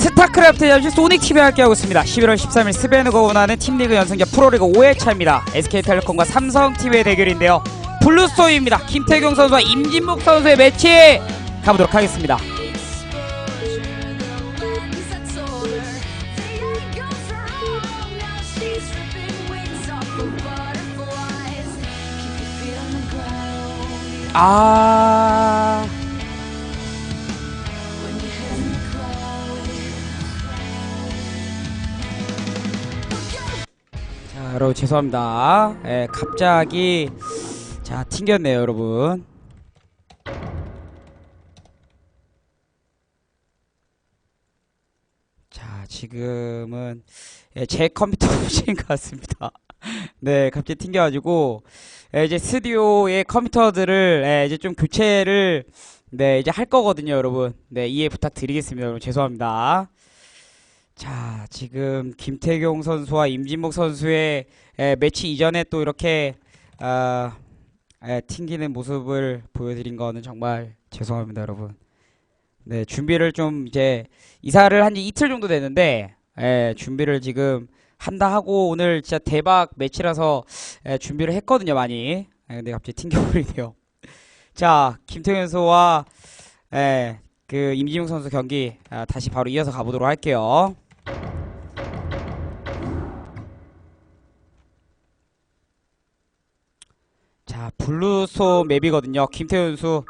스타크래프트 잠시 소닉TV 함께하고 있습니다. 11월 13일 스베누가 원하는 팀리그 연승자 프로리그 5회차입니다. SK텔레콤과 삼성TV의 대결인데요. 블루스토입니다. 김태경 선수와 임진묵 선수의 매치! 가보도록 하겠습니다. 아... 자 여러분 죄송합니다. 예, 갑자기 자 튕겼네요 여러분. 자 지금은 예, 제 컴퓨터 문제인 것 같습니다. 네 갑자기 튕겨가지고 예, 이제 스튜디오의 컴퓨터들을 예, 이제 좀 교체를 네 이제 할 거거든요 여러분. 네 이해 부탁드리겠습니다 여러분. 죄송합니다 자, 지금 김태경 선수와 임진목 선수의 에, 매치 이전에 또 이렇게 아, 에, 튕기는 모습을 보여드린 거는 정말 죄송합니다, 여러분. 네, 준비를 좀 이제 이사를 한 지 이틀 정도 됐는데 에, 준비를 지금 한다 하고 오늘 진짜 대박 매치라서 에, 준비를 했거든요, 많이. 에, 근데 갑자기 튕겨버리네요. 자, 김태경 선수와 에, 그 임진목 선수 경기 아, 다시 바로 이어서 가보도록 할게요. 자, 블루소 맵이거든요. 김태훈 선수.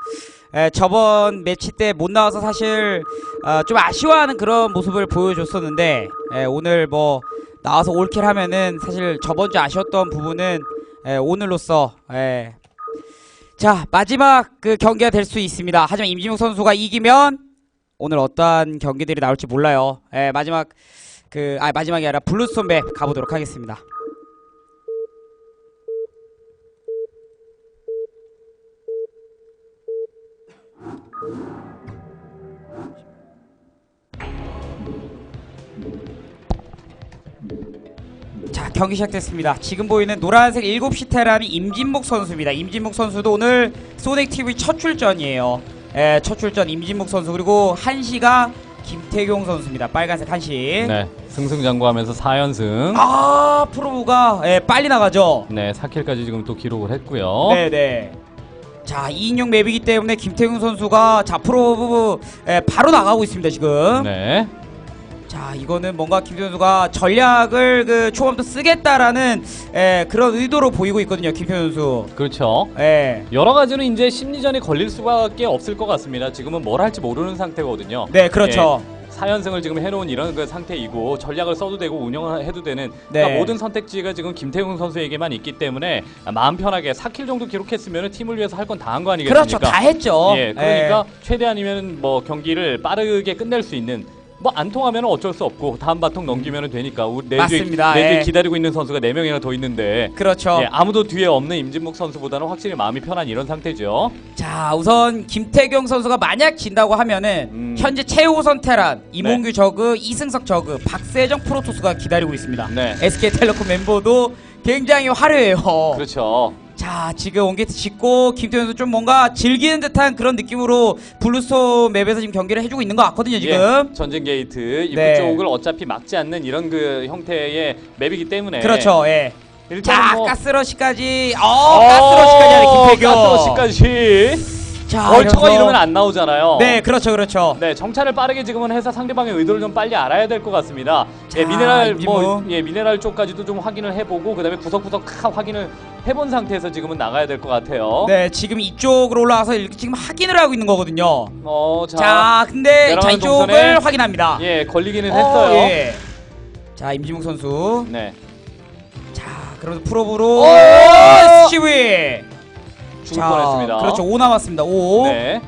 에, 저번 매치 때 못 나와서 사실 아, 좀 아쉬워하는 그런 모습을 보여줬었는데 에, 오늘 뭐 나와서 올킬 하면은 사실 저번 주 아쉬웠던 부분은 에, 오늘로써 에, 자 마지막 그 경기가 될 수 있습니다. 하지만 임진욱 선수가 이기면 오늘 어떠한 경기들이 나올지 몰라요. 에, 마지막 그 아 마지막이 아니라 블루스톤 맵 가보도록 하겠습니다. 자 경기 시작됐습니다. 지금 보이는 노란색 7시 테란이 임진목 선수입니다. 임진목 선수도 오늘 소넥TV 첫 출전이에요. 예, 첫 출전 임진목 선수 그리고 1시가 김태경 선수입니다. 빨간색 1시. 네, 승승장구하면서 4연승. 아 프로브가 예, 빨리 나가죠. 네, 4킬까지 지금 또 기록을 했고요. 네네. 자 2인용 맵이기 때문에 김태경 선수가 자 프로브 예, 바로 나가고 있습니다 지금. 네. 자 이거는 뭔가 김태경 선수가 전략을 그 초반부터 쓰겠다라는 예, 그런 의도로 보이고 있거든요 김태경 선수. 그렇죠. 예. 여러 가지는 이제 심리전이 걸릴 수밖에 없을 것 같습니다. 지금은 뭘 할지 모르는 상태거든요. 네 그렇죠. 4연승을 지금 해놓은 이런 그 상태이고 전략을 써도 되고 운영해도 되는 네. 그러니까 모든 선택지가 지금 김태훈 선수에게만 있기 때문에 마음 편하게 4킬 정도 기록했으면 팀을 위해서 할 건 다 한 거 아니겠습니까? 그렇죠 다 했죠. 예, 그러니까 최대한이면 뭐 경기를 빠르게 끝낼 수 있는 뭐 안 통하면 어쩔 수 없고 다음 바통 넘기면 되니까 우리 내 뒤에. 내 뒤에 예. 기다리고 있는 선수가 4명이나 더 있는데 그렇죠. 예, 아무도 뒤에 없는 임진묵 선수보다는 확실히 마음이 편한 이런 상태죠. 자 우선 김태경 선수가 만약 진다고 하면은 음. 현재 최우선 테란 이몽규 저그 이승석 저그 박세정 프로토스가 기다리고 있습니다. 네. SK텔레콤 멤버도 굉장히 화려해요. 그렇죠. 자 지금 원게이트 짓고 김태현 선수 좀 뭔가 즐기는 듯한 그런 느낌으로 블루스톤 맵에서 지금 경기를 해주고 있는 것 같거든요 지금. 예, 전진 게이트 입구 네. 쪽을 어차피 막지 않는 이런 그 형태의 맵이기 때문에 그렇죠. 예. 자 뭐 가스러시까지 어 가스러시까지 하는 김태경. 가스러시까지 자 얼처가 이러면서- 이러면 안 나오잖아요. 네 그렇죠 그렇죠. 네, 정찰을 빠르게 지금은 해서 상대방의 의도를 좀 빨리 알아야 될 것 같습니다. 예, 자, 미네랄 임진모. 뭐 예, 미네랄 쪽까지도 좀 확인을 해보고 그다음에 구석구석 다 확인을 해본 상태에서 지금은 나가야 될 것 같아요. 네 지금 이쪽으로 올라와서 이렇게 지금 확인을 하고 있는 거거든요. 어, 자, 자, 근데 자 내려가는 이쪽을 동선에 확인합니다. 예, 걸리기는 어, 했어요. 예. 자 임지묵 선수. 네, 자 프로브로 어! 시위. 죽을 뻔했습니다. 그렇죠 5 남았습니다. 5. 네,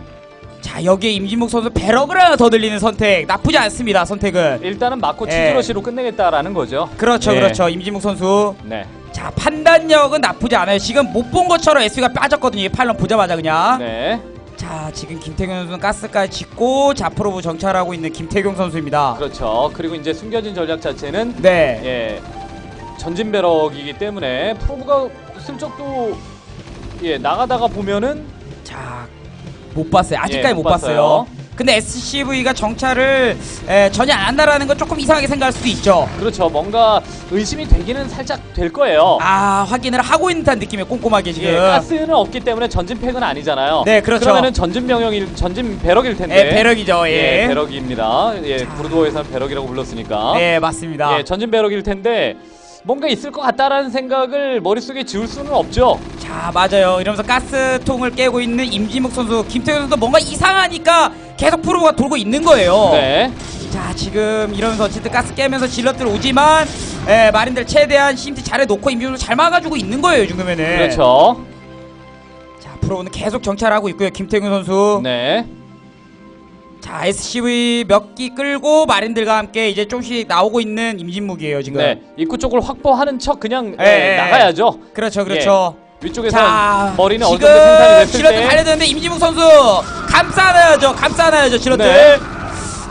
자 여기에 임진묵 선수 배럭을 하나 더 들리는 선택 나쁘지 않습니다 선택은. 일단은 맞고 예. 치즈러시로 끝내겠다라는 거죠. 그렇죠 예. 그렇죠 임진묵 선수. 네, 자 판단력은 나쁘지 않아요. 지금 못 본 것처럼 SB가 빠졌거든요. 이 팔런 보자마자 그냥. 네, 자 지금 김태경 선수는 가스까지 짓고 자 프로브 정찰하고 있는 김태경 선수입니다. 그렇죠. 그리고 이제 숨겨진 전략 자체는 네. 예, 전진 배럭이기 때문에 프로브가 슬쩍 또 예, 나가다가 보면은 자 못 봤어요. 아직까지 예, 못못 봤어요. 근데 SCV가 정찰을 에, 전혀 안 한다라는 건 조금 이상하게 생각할 수도 있죠. 그렇죠. 뭔가 의심이 되기는 살짝 될 거예요. 아 확인을 하고 있는 듯한 느낌이 꼼꼼하게 지금. 예, 가스는 없기 때문에 전진팩은 아니잖아요. 네, 그렇죠. 그러면은 전진 병영일 전진 배럭일 텐데. 예, 배럭이죠. 예. 예, 배럭입니다. 예, 구르도에서는 배럭이라고 불렀으니까. 네 맞습니다. 예, 전진 배럭일 텐데 뭔가 있을 것 같다라는 생각을 머릿속에 지울 수는 없죠. 자 맞아요. 이러면서 가스통을 깨고 있는 임진묵 선수, 김태우 선수도 뭔가 이상하니까 계속 프로가 돌고 있는 거예요. 네. 자 지금 이러면서 어쨌든 가스 깨면서 질럿들 오지만 에, 마린들 최대한 심티 잘해놓고 임진묵 잘 막아주고 있는 거예요 지금에는. 그렇죠. 자 프로는 계속 정찰하고 있고요 김태균 선수. 네. 자 SCV 몇 기 끌고 마린들과 함께 이제 조금씩 나오고 있는 임진묵이에요 지금. 네. 입구 쪽을 확보하는 척 그냥 예, 예, 예, 나가야죠. 그렇죠 그렇죠. 위쪽에서 자 머리는 어느 지금 정도 생산이 됐을 질럿들 때 달려드는데 임진묵 선수 감싸놔야죠 감싸놔야죠 질럿들. 네.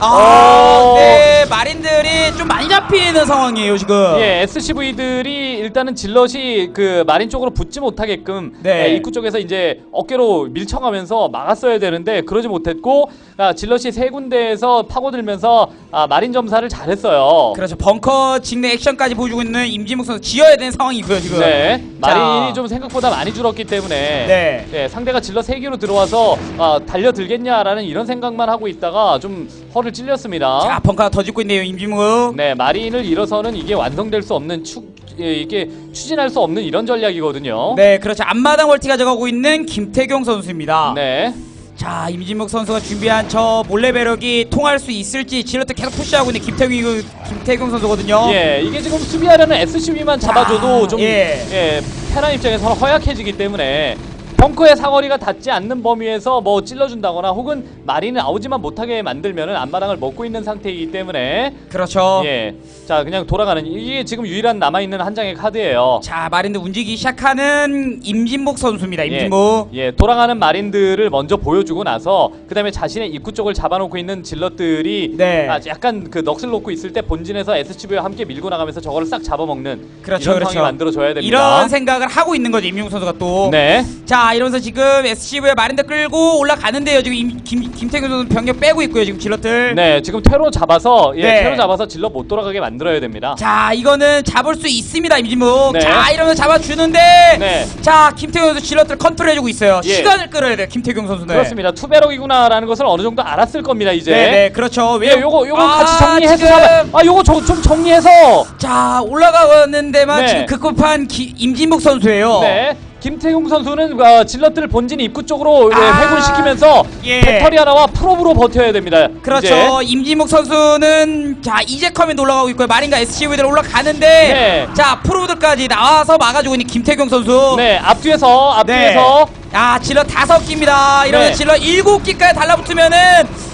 아, 오. 네 마린들이 좀 많이 잡히는 상황이에요 지금. 예, SCV들이 일단은 질럿이 그 마린 쪽으로 붙지 못하게끔 네. 예, 입구 쪽에서 이제 어깨로 밀쳐가면서 막았어야 되는데 그러지 못했고 아, 질럿이 세 군데에서 파고들면서 아, 마린 점사를 잘했어요. 그렇죠. 벙커 직내 액션까지 보여주고 있는 임진묵 선수 지어야 되는 상황이고요 지금. 네, 마린이 자. 좀 생각보다 많이 줄었기 때문에 네. 예, 상대가 질럿 세 개로 들어와서 아, 달려들겠냐라는 이런 생각만 하고 있다가 좀 허를 찔렸습니다. 자 벙커 더 짓고 있네요 임진묵. 네, 마린을 잃어서는 이게 완성될 수 없는 추, 예, 이게 추진할 수 없는 이런 전략이거든요. 네 그렇죠. 앞마당 월티 가져가고 있는 김태경 선수입니다. 네. 자 임진묵 선수가 준비한 저 몰래 배럭이 통할 수 있을지 질럿도 계속 푸시하고 있는 김태경 김태경 선수거든요. 예, 이게 지금 수비하려는 SCV만 잡아줘도 자, 좀 예. 예, 테란 입장에서는 허약해지기 때문에 벙커의 사거리가 닿지 않는 범위에서 뭐 찔러준다거나 혹은 마린을 아우지만 못하게 만들면은 앞마당을 먹고 있는 상태이기 때문에 그렇죠. 예, 자 그냥 돌아가는 이게 지금 유일한 남아 있는 한 장의 카드예요. 자 마린들 움직이기 시작하는 임진묵 선수입니다. 예, 임진묵. 예, 돌아가는 마린들을 먼저 보여주고 나서 그다음에 자신의 입구 쪽을 잡아놓고 있는 질럿들이 네. 아, 약간 그 넋을 놓고 있을 때 본진에서 SCV와 함께 밀고 나가면서 저거를 싹 잡아먹는 그렇죠, 이런 그렇죠. 상황이 만들어져야 됩니다. 이런 생각을 하고 있는 거죠 임진묵 선수가 또. 네. 자 이러면서 지금 SCV의 마린들 끌고 올라가는데요. 지금 임, 김, 김태균 선수 병력 빼고 있고요. 지금 질럿들. 네, 지금 퇴로 잡아서 예, 네. 퇴로 잡아서 질러 못 돌아가게 만들어야 됩니다. 자 이거는 잡을 수 있습니다 임진묵. 네. 자 이러면서 잡아주는데. 네. 자 김태균 선수 질럿들 컨트롤해주고 있어요. 예. 시간을 끌어야 돼요 김태균 선수는. 그렇습니다. 투베럭이구나라는 것을 어느 정도 알았을 겁니다, 이제. 네, 네 그렇죠. 예, 요거 요거 아, 같이 정리해서 지금 잡아. 아, 요거 저, 좀 정리해서. 자 올라가는 데만 네. 지금 급급한 기, 임진묵 선수예요. 네. 김태용 선수는 어, 질럿들 본진 입구 쪽으로 예, 아, 회군시키면서 예. 배터리 하나와 프로브로 버텨야 됩니다. 그렇죠. 임진묵 선수는 자 이제 커맨드 올라가고 있고요. 마린과 SCV들 올라가는데 네. 자 프로들까지 나와서 막아주고 있는 김태경 선수. 이제 네, 앞뒤에서 네. 앞뒤에서 아 질러 다섯 기입니다. 이러면 네. 질러 일곱 기까지 달라붙으면은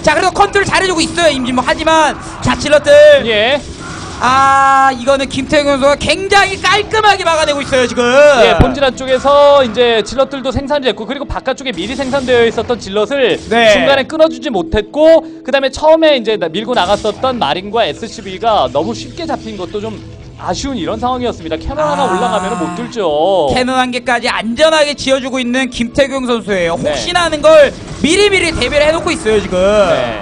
자 그래도 컨트롤 잘해주고 있어요 임진묵. 하지만 자 질러들 예. 아 이거는 김태경 선수가 굉장히 깔끔하게 막아내고 있어요 지금. 예, 본진 안쪽에서 이제 질럿들도 생산이 됐고 그리고 바깥쪽에 미리 생산되어 있었던 질럿을 네. 중간에 끊어주지 못했고 그 다음에 처음에 이제 나- 밀고 나갔었던 마린과 SCV가 너무 쉽게 잡힌 것도 좀 아쉬운 이런 상황이었습니다. 캐논 하나 아. 올라가면 못 뚫죠. 캐논 한 개까지 안전하게 지어주고 있는 김태경 선수예요. 네. 혹시나 하는 걸 미리미리 대비를 해놓고 있어요 지금. 네.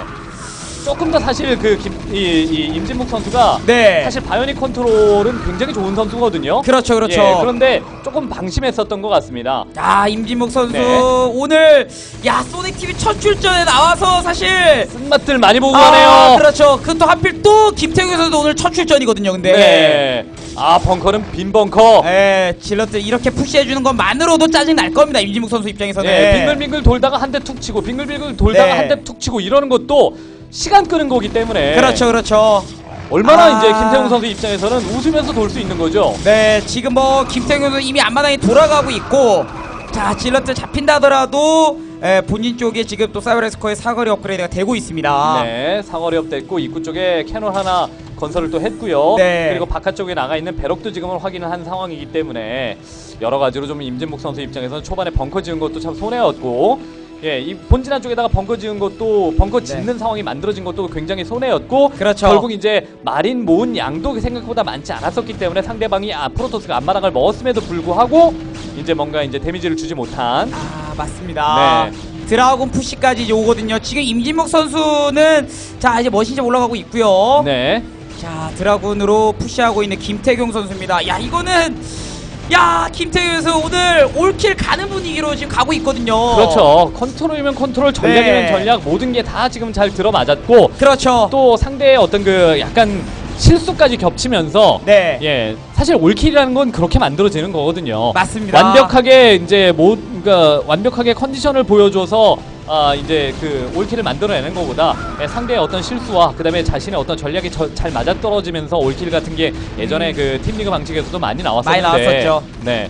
조금 더 사실 그 김, 이, 이 임진묵 선수가 네. 사실 바이오닉 컨트롤은 굉장히 좋은 선수거든요. 그렇죠, 그렇죠. 예, 그런데 조금 방심했었던 것 같습니다. 아 임진묵 선수 네. 오늘 야 소닉 TV 첫 출전에 나와서 사실 쓴맛들 많이 보고 아 가네요. 그렇죠. 그 또 하필 또 김태균 선수도 오늘 첫 출전이거든요. 근데 네. 아 벙커는 빈 벙커. 예, 질럿들 이렇게 푸시해 주는 것만으로도 짜증 날 겁니다. 임진묵 선수 입장에서는. 네, 빙글빙글 돌다가 한 대 툭 치고 빙글빙글 돌다가 네. 한 대 툭 치고 이러는 것도 시간 끄는 거기 때문에 그렇죠, 그렇죠. 얼마나 아. 이제 김태형 선수 입장에서는 웃으면서 돌 수 있는 거죠. 네, 지금 뭐 김태균 선수 이미 앞마당에 돌아가고 있고, 자 질럿들 잡힌다 하더라도 예, 본인 쪽에 지금 또 사이버레스커의 사거리 업그레이드가 되고 있습니다. 네, 상어리 업됐고 입구 쪽에 캐논 하나 건설을 또 했고요. 네. 그리고 바깥쪽에 나가 있는 배럭도 지금은 확인을 한 상황이기 때문에 여러 가지로 좀 임진묵 선수 입장에서는 초반에 벙커 지은 것도 참 손해였고 예, 이 본진 안쪽에다가 벙커 지은 것도 벙커 짓는 상황이 만들어진 것도 굉장히 손해였고 네. 그렇죠. 결국 이제 마린 모은 양도 생각보다 많지 않았었기 때문에 상대방이 아 프로토스가 앞마당을 먹었음에도 불구하고 이제 뭔가 이제 데미지를 주지 못한 아 맞습니다. 네. 드라곤 푸시까지 오거든요. 지금 임진목 선수는 자 이제 머신점 올라가고 있고요. 네. 자 드라군으로 푸시하고 있는 김태경 선수입니다. 야 이거는 야 김태경 선수 오늘 올킬 가는 분위기로 지금 가고 있거든요. 그렇죠. 컨트롤이면 컨트롤, 전략이면 네. 전략 모든 게 다 지금 잘 들어맞았고 그렇죠. 또 상대의 어떤 그 약간 실수까지 겹치면서 네. 예 사실 올킬이라는 건 그렇게 만들어지는 거거든요. 맞습니다. 완벽하게 이제 뭐 그러니까 완벽하게 컨디션을 보여줘서 아 이제 그 올킬을 만들어내는 것보다 예, 상대의 어떤 실수와 그다음에 자신의 어떤 전략이 저- 잘 맞아떨어지면서 올킬 같은 게 예전에 그 팀리그 방식에서도 많이 나왔었는데 음. 많이 나왔었죠. 네.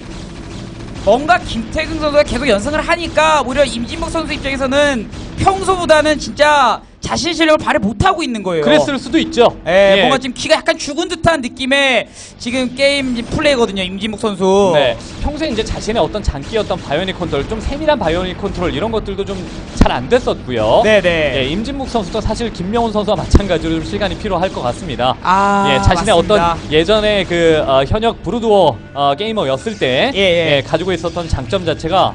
뭔가 김태경 선수가 계속 연승을 하니까 오히려 임진목 선수 입장에서는 평소보다는 진짜 자신 실력을 발휘 못하고 있는 거예요. 그랬을 수도 있죠. 예, 뭔가 지금 키가 약간 죽은 듯한 느낌의 지금 게임 플레이거든요, 임진목 선수. 네, 평소에 이제 자신의 어떤 장기였던 바이오닉 컨트롤, 좀 세밀한 바이오닉 컨트롤 이런 것들도 좀 잘 안 됐었고요. 네네. 예, 임진묵 선수도 사실 김명훈 선수와 마찬가지로 좀 시간이 필요할 것 같습니다. 아, 예, 자신의 맞습니다. 어떤 예전에 그 어, 현역 브루드워 어, 게이머였을 때 예, 예. 가지고 있었던 장점 자체가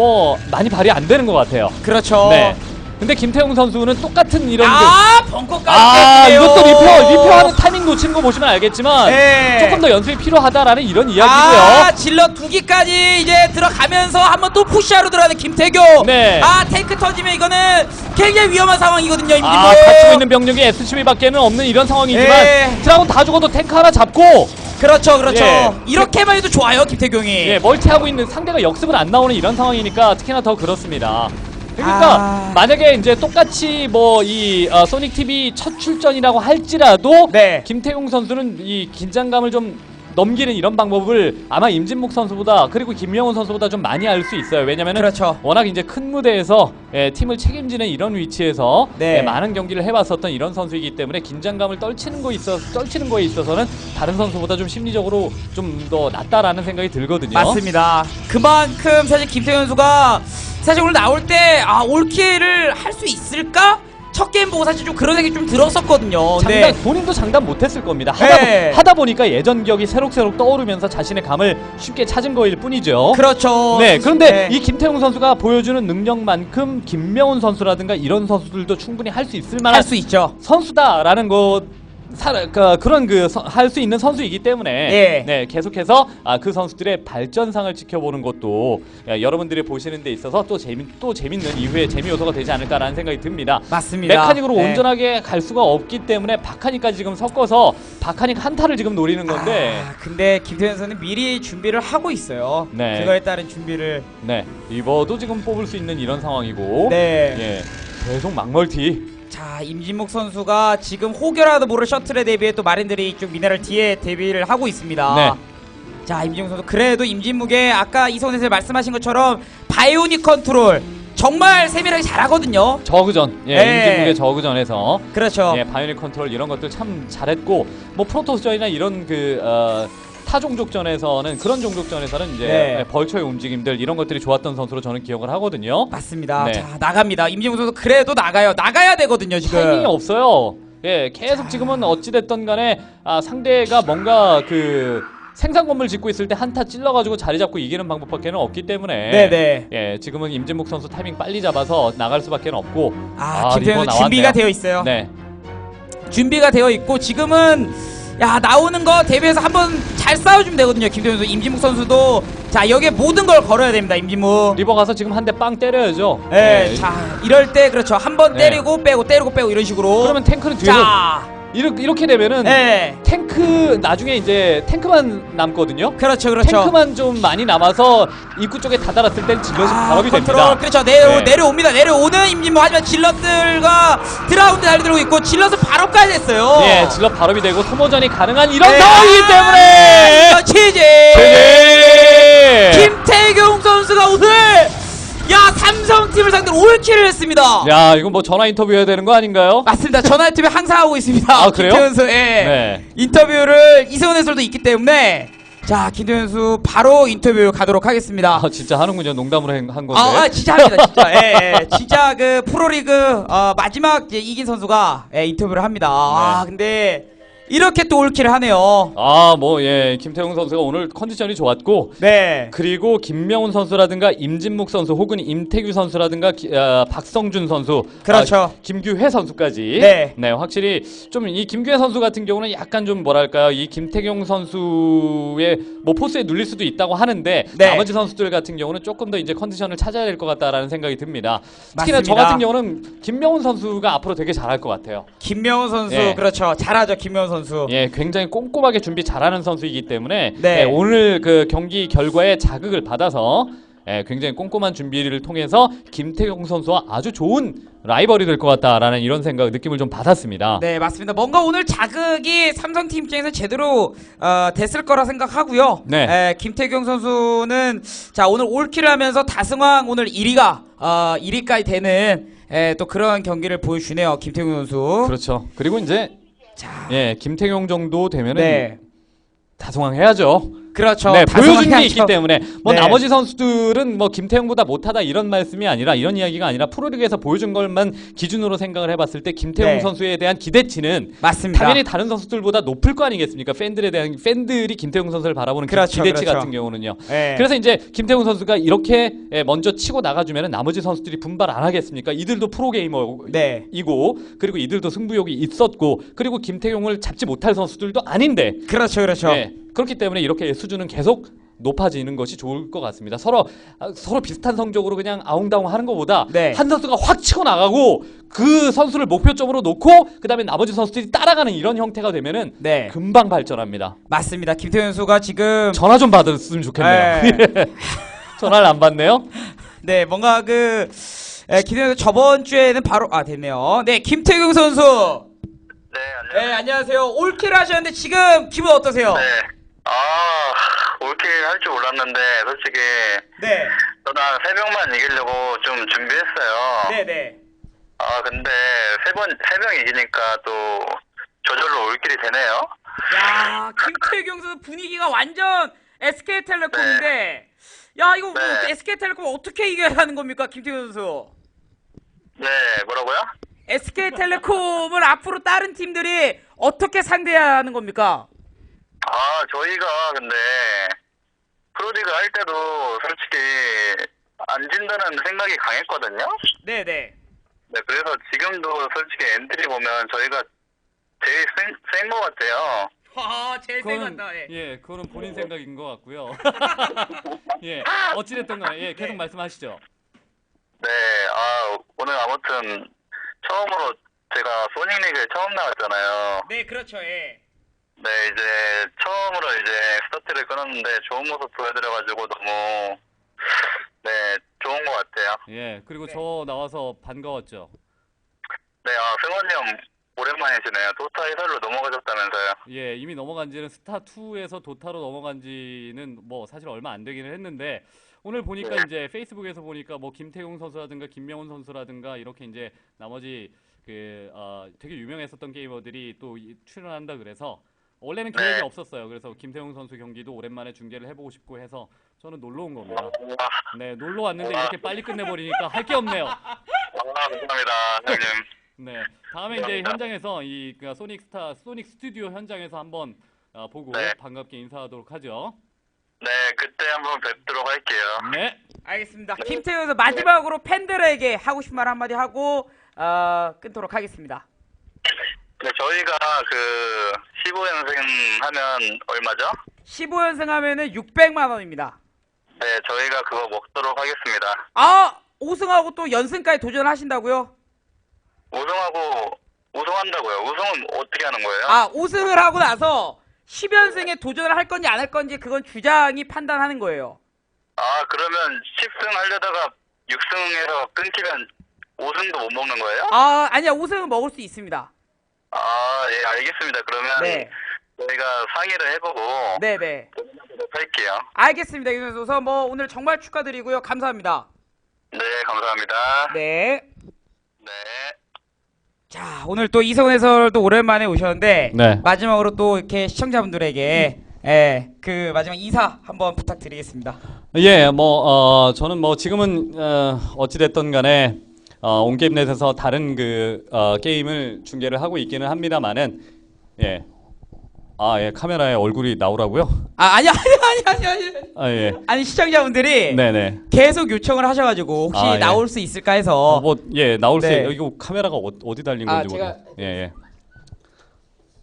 뭐 많이 발휘 안 되는 것 같아요. 그렇죠. 네. 근데 김태용 선수는 똑같은 이런 그- 아, 벙커까지. 아 깼네요. 이것도 리페어 리페어하는 타이밍 놓친 거 보시면 알겠지만 네. 조금 더 연습이 필요하다라는 이런 이야기고요. 아, 질러 두 기까지 이제 들어가면서 한번 또 푸시하러 들어가는 김태교. 네. 아, 탱크 터지면 이거는 굉장히 위험한 상황이거든요, 임진목. 아 갖추고 있는 병력이 SCB밖에는 없는 이런 상황이지만 예. 드라곤 다 죽어도 탱크 하나 잡고 그렇죠, 그렇죠. 예. 이렇게만 해도 좋아요, 김태경이. 예, 멀티하고 있는 상대가 역습을 안 나오는 이런 상황이니까 특히나 더 그렇습니다. 그러니까 아. 만약에 이제 똑같이 뭐 이 소닉 TV 첫 출전이라고 할지라도 네. 김태용 선수는 이 긴장감을 좀 넘기는 이런 방법을 아마 임진묵 선수보다 그리고 김명훈 선수보다 좀 많이 알 수 있어요. 왜냐면은 그렇죠. 워낙 이제 큰 무대에서 예, 팀을 책임지는 이런 위치에서 네. 예, 많은 경기를 해봤었던 이런 선수이기 때문에 긴장감을 떨치는 거 있어 떨치는 거에 있어서는 다른 선수보다 좀 심리적으로 좀 더 낫다라는 생각이 들거든요. 맞습니다. 그만큼 사실 김태현 선수가 사실 오늘 나올 때 아, 올킬을 할 수 있을까? 첫 게임 보고 사실 좀 그런 생각이 좀 들었었거든요. 장담 네. 본인도 장담 못했을 겁니다. 하다, 네. 하다 보니까 예전 기억이 새록새록 떠오르면서 자신의 감을 쉽게 찾은 거일 뿐이죠. 그렇죠. 네, 그런데 네. 이 김태용 선수가 보여주는 능력만큼 김명훈 선수라든가 이런 선수들도 충분히 할 수 있을 만한 할 수 있죠. 선수다라는 것 사, 그, 그런 그 할 수 있는 선수이기 때문에 예. 네 계속해서 아, 그 선수들의 발전상을 지켜보는 것도 야, 여러분들이 보시는 데 있어서 또 재미 또 재밌는 이후에 재미 요소가 되지 않을까라는 생각이 듭니다. 맞습니다. 메카닉으로 네. 온전하게 갈 수가 없기 때문에 바카닉까지 지금 섞어서 바카닉 한타를 지금 노리는 건데 아, 근데 김태현 선수는 미리 준비를 하고 있어요. 네. 그거에 따른 준비를. 네 리버도 지금 뽑을 수 있는 이런 상황이고 네. 예 계속 막멀티 자, 임진목 선수가 지금 혹여라도 모를 셔틀에 대비해 또 마린들이 좀 미네랄 뒤에 대비를 하고 있습니다. 네. 자, 임진목 선수 그래도 임진목의 아까 선수 말씀하신 것처럼 바이오닉 컨트롤 정말 세밀하게 잘하거든요. 저그전 예 네. 임진국의 저그전에서 그렇죠. 예, 바이오닉 컨트롤 이런 것들 참 잘했고 뭐 프로토스전이나 이런 그 어, 타종족전에서는 그런 종족전에서는 이제 네. 예, 벌처의 움직임들 이런 것들이 좋았던 선수로 저는 기억을 하거든요. 맞습니다. 네. 자, 나갑니다. 임진목 선수 그래도 나가요. 나가야 되거든요, 지금. 타이밍이 없어요. 예, 계속 지금은 어찌 됐던 간에 아, 상대가 뭔가 그 생산 건물 짓고 있을 때 한타 찔러가지고 자리 잡고 이기는 방법밖에는 없기 때문에 네네. 예, 지금은 임진묵 선수 타이밍 빨리 잡아서 나갈 수밖에 없고 아, 아, 김태현 리버 선수 준비가 나왔네요. 되어 있어요. 네, 준비가 되어 있고 지금은 야 나오는 거 대비해서 한번 잘 싸워주면 되거든요. 김태현 선수, 임진묵 선수도 자 여기에 모든 걸 걸어야 됩니다. 임진묵. 리버 가서 지금 한 대 빵 때려야죠. 예, 예, 자 이럴 때 그렇죠. 한 번 네. 때리고 빼고 때리고 빼고 이런 식으로. 그러면 탱크는 뒤에서 자, 이렇게, 이렇게 되면은 예, 탱크 나중에 이제 탱크만 남거든요. 그렇죠, 그렇죠. 탱크만 좀 많이 남아서 입구 쪽에 다다랐을 땐 질럿이 아, 발업이 컨트롤, 됩니다. 그렇죠. 내려 네. 내려옵니다. 내려오는 임진묵 하지만 질럿들과 드라운드 달리고 있고 질럿은 바로 까야 됐어요. 예, 질럿 발업이 되고 소모전이 가능한 이런 네. 상황이기 때문에 아, 치즈. 제제! 김태경 오늘 야 삼성팀을 상대로 올킬을 했습니다. 야, 이건 뭐 전화 인터뷰 해야 되는 거 아닌가요? 맞습니다. 전화 인터뷰 항상 하고 있습니다. 아, 그래요? 김태현 선수, 예. 네. 인터뷰를 이세훈 해설도 있기 때문에 자 김태현 선수 바로 인터뷰 가도록 하겠습니다. 아, 진짜 하는군요. 농담으로 한한 건데. 아, 아, 진짜 합니다, 진짜. 예, 예. 진짜 그 프로리그 어, 마지막 이제 이긴 선수가 예, 인터뷰를 합니다. 아, 근데 이렇게 또 올킬을 하네요. 아, 뭐, 예, 김태웅 선수가 오늘 컨디션이 좋았고, 네. 그리고 김명훈 선수라든가 임진묵 선수 혹은 임태규 선수라든가 기- 아, 박성준 선수, 그렇죠. 아, 김규회 선수까지, 네. 확실히 좀 이 김규회 선수 같은 경우는 약간 좀 뭐랄까요, 이 김태경 선수의 뭐 포스에 눌릴 수도 있다고 하는데 네. 나머지 선수들 같은 경우는 조금 더 이제 컨디션을 찾아야 될 것 같다라는 생각이 듭니다. 특히나 맞습니다. 저 같은 경우는 김명훈 선수가 앞으로 되게 잘할 것 같아요. 김명훈 선수 예. 그렇죠. 잘하죠. 김명훈 선수. 예, 굉장히 꼼꼼하게 준비 잘하는 선수이기 때문에 네. 예, 오늘 그 경기 결과에 자극을 받아서 예, 굉장히 꼼꼼한 준비를 통해서 김태경 선수와 아주 좋은 라이벌이 될 것 같다라는 이런 생각 느낌을 좀 받았습니다. 네, 맞습니다. 뭔가 오늘 자극이 삼성 팀 입장에서 제대로 어, 됐을 거라 생각하고요. 네. 에, 김태경 선수는 자 오늘 올킬을 하면서 다승왕 오늘 1위가 어, 1위까지 되는 에, 또 그런 경기를 보여주네요. 김태경 선수. 그렇죠. 그리고 이제 자, 예, 김태경 정도 되면은 네, 다성황 해야죠. 그렇죠. 네, 보여준 게. 있기 때문에 뭐 네. 나머지 선수들은 뭐 김태형보다 못하다 이런 말씀이 아니라 이런 이야기가 아니라 프로리그에서 보여준 것만 기준으로 생각을 해봤을 때 김태형 네. 선수에 대한 기대치는 맞습니다. 당연히 다른 선수들보다 높을 거 아니겠습니까? 팬들에 대한 팬들이 김태형 선수를 바라보는 기- 그렇죠, 기대치 그렇죠. 같은 경우는요. 네. 그래서 이제 김태형 선수가 이렇게 예, 먼저 치고 나가주면 나머지 선수들이 분발 안 하겠습니까? 이들도 프로 게이머이고 네. 그리고 이들도 승부욕이 있었고 그리고 김태형을 잡지 못할 선수들도 아닌데 그렇죠, 그렇죠. 네, 그렇기 때문에 이렇게 수준은 계속 높아지는 것이 좋을 것 같습니다. 서로 아, 서로 비슷한 성적으로 그냥 아웅다웅 하는 것보다 네. 한 선수가 확 치고 나가고 그 선수를 목표점으로 놓고 그다음에 나머지 선수들이 따라가는 이런 형태가 되면은 네, 금방 발전합니다. 맞습니다. 김태경 선수가 지금 전화 좀 받았으면 좋겠네요. 네. 전화를 안 받네요. 네, 뭔가 그 에, 김태경 선수 저번 주에는 바로 아 됐네요. 네, 김태경 선수. 네, 네, 안녕하세요. 안녕하세요. 올킬 하셨는데 지금 기분 어떠세요? 네. 아, 올킬 할 줄 몰랐는데, 솔직히, 네, 저는 한 3명만 이기려고 좀 준비했어요. 네, 네. 아, 근데 세 번, 세 명 이기니까 또 저절로 올킬이 되네요. 야, 김태경 선수 분위기가 완전 SK텔레콤인데, 야, 이거 뭐 네. SK텔레콤 어떻게 이겨야 하는 겁니까, 김태경 선수? 네, 뭐라고요? SK텔레콤을 앞으로 다른 팀들이 어떻게 상대해야 하는 겁니까? 아, 저희가 근데 프로리그 할 때도 솔직히 안 진다는 생각이 강했거든요. 네, 네. 네, 그래서 지금도 솔직히 엔트리 보면 저희가 제일 센, 센것 같아요. 아, 제일 생각나. 예. 예, 그거는 본인 생각인 것 같고요. 예, 어찌됐든 간에 예, 계속 말씀하시죠. 네, 아, 오늘 아무튼 처음으로 제가 소닉리그에 처음 나왔잖아요. 네, 그렇죠. 예. 네, 이제 처음으로 이제 스타트를 끊었는데 좋은 모습 보여드려가지고 너무 네, 좋은 것 같아요. 예, 그리고 네. 저 나와서 반가웠죠. 네, 아, 승원이 형 오랜만이시네요. 도타 해설로 넘어가셨다면서요. 예, 이미 넘어간 지는 스타 2에서 도타로 넘어간 지는 뭐 사실 얼마 안 되기는 했는데 오늘 보니까 네. 이제 페이스북에서 보니까 뭐 김태용 선수라든가 김명훈 선수라든가 이렇게 이제 나머지 그 어, 되게 유명했었던 게이머들이 또 이- 출연한다 그래서 원래는 계획이 네. 없었어요. 그래서 김태용 선수 경기도 오랜만에 중계를 해보고 싶고 해서 저는 놀러 온 겁니다. 와, 네, 놀러 왔는데 이렇게 빨리 끝내버리니까 할 게 없네요. 아, 감사합니다, 형님. 네, 다음에 이제 현장에서 이 그러니까 소닉 스타 소닉 스튜디오 현장에서 한번 어, 보고 네. 반갑게 인사하도록 하죠. 네, 그때 한번 뵙도록 할게요. 네. 알겠습니다. 김태경 선수 마지막으로 팬들에게 하고 싶은 말 한마디 하고 어, 끊도록 하겠습니다. 네, 저희가 그 15연승 하면 얼마죠? 15연승 하면은 600만 원입니다. 네, 저희가 그거 먹도록 하겠습니다. 아, 5승하고 또 연승까지 도전하신다고요? 우승하고 우승한다고요. 우승은 어떻게 하는 거예요? 아, 5승을 하고 나서 10연승에 도전을 할 건지 안 할 건지 그건 주장이 판단하는 거예요. 아, 그러면 10승 하려다가 6승에서 끊기면 5승도 못 먹는 거예요? 아, 아니야. 5승은 먹을 수 있습니다. 아, 예, 알겠습니다. 그러면 네. 저희가 상의를 해보고 네, 네. 할게요. 알겠습니다. 김선수 우선 뭐 오늘 정말 축하드리고요. 감사합니다. 네, 감사합니다. 네. 네. 자, 오늘 또 이성훈 해설도 오랜만에 오셨는데 네. 마지막으로 또 이렇게 시청자분들에게 예, 그 마지막 인사 한번 부탁드리겠습니다. 예, 뭐 어, 저는 뭐 지금은 어, 어찌 됐든 간에 어, 온게임넷에서 다른 그 어, 게임을 중계를 하고 있기는 합니다만은 예. 아, 예, 카메라에 얼굴이 나오라고요? 아 아니 아니 아니 아니 아니 아, 예. 아니 시청자분들이 네네. 계속 요청을 하셔가지고 혹시 아, 예. 나올 수 있을까 해서 어, 뭐, 예, 나올 네. 수, 이거 카메라가 어, 어디 달린 아, 건지 제가- 모르 예, 예.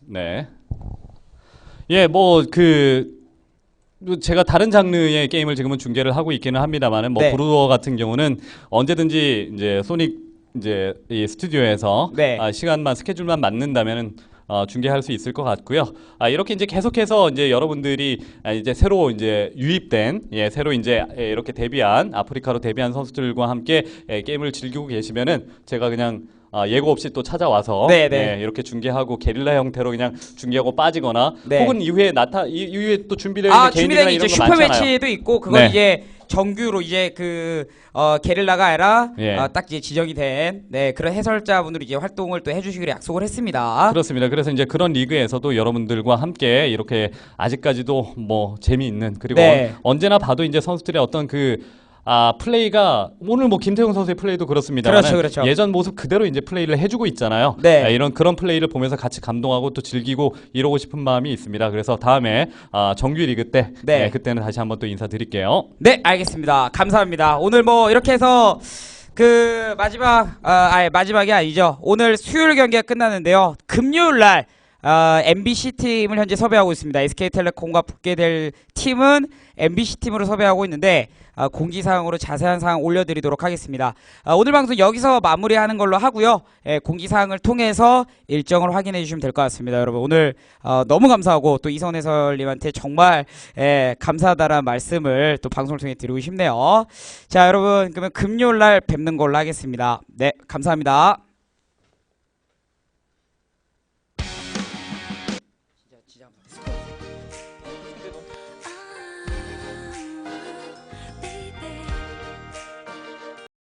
네. 예, 뭐, 그, 뭐 제가 다른 장르의 게임을 지금은 중계를 하고 있기는 합니다만은 뭐 네. 브루어 같은 경우는 언제든지 이제 소닉 이제 이 스튜디오에서 네. 아, 시간만 스케줄만 맞는다면은 어, 중계할 수 있을 것 같고요. 아, 이렇게 이제 계속해서 이제 여러분들이 아, 이제 새로 이제 유입된 예, 새로 이제 예, 이렇게 데뷔한 아프리카로 데뷔한 선수들과 함께 예, 게임을 즐기고 계시면은 제가 그냥 아, 예고 없이 또 찾아와서 네, 네. 예, 이렇게 중계하고 게릴라 형태로 그냥 중계하고 빠지거나 네. 혹은 이후에 나타 이, 이후에 또 준비되어 있는 아 준비된 이런 이제 거 슈퍼 많잖아요. 매치도 있고 그건 네. 이제 정규로 이제 그 어, 게릴라가 아니라 예. 어, 딱 이제 지정이 된 네, 그런 해설자분들이 이제 활동을 또 해주시기로 약속을 했습니다. 그렇습니다. 그래서 이제 그런 리그에서도 여러분들과 함께 이렇게 아직까지도 뭐 재미있는 그리고 네. 언- 언제나 봐도 이제 선수들의 어떤 그 아, 플레이가 오늘 뭐 김태형 선수의 플레이도 그렇습니다. 그렇죠, 그렇죠. 예전 모습 그대로 이제 플레이를 해주고 있잖아요. 네. 아, 이런 그런 플레이를 보면서 같이 감동하고 또 즐기고 이러고 싶은 마음이 있습니다. 그래서 다음에 아, 정규 리그 때 네. 네, 그때는 다시 한번 또 인사드릴게요. 네, 알겠습니다. 감사합니다. 오늘 뭐 이렇게 해서 그 마지막 아, 아니 마지막이 아니죠. 오늘 수요일 경기가 끝나는데요. 금요일 날 아, MBC 팀을 현재 섭외하고 있습니다. SK텔레콤과 붙게 될 팀은 MBC 팀으로 섭외하고 있는데 아, 공지사항으로 자세한 사항 올려드리도록 하겠습니다. 아, 오늘 방송 여기서 마무리하는 걸로 하고요. 예, 공지사항을 통해서 일정을 확인해 주시면 될 것 같습니다. 여러분 오늘 어, 너무 감사하고 또 이선 해설님한테 정말 예, 감사하다라는 말씀을 또 방송을 통해 드리고 싶네요. 자 여러분 그러면 금요일 날 뵙는 걸로 하겠습니다. 네 감사합니다.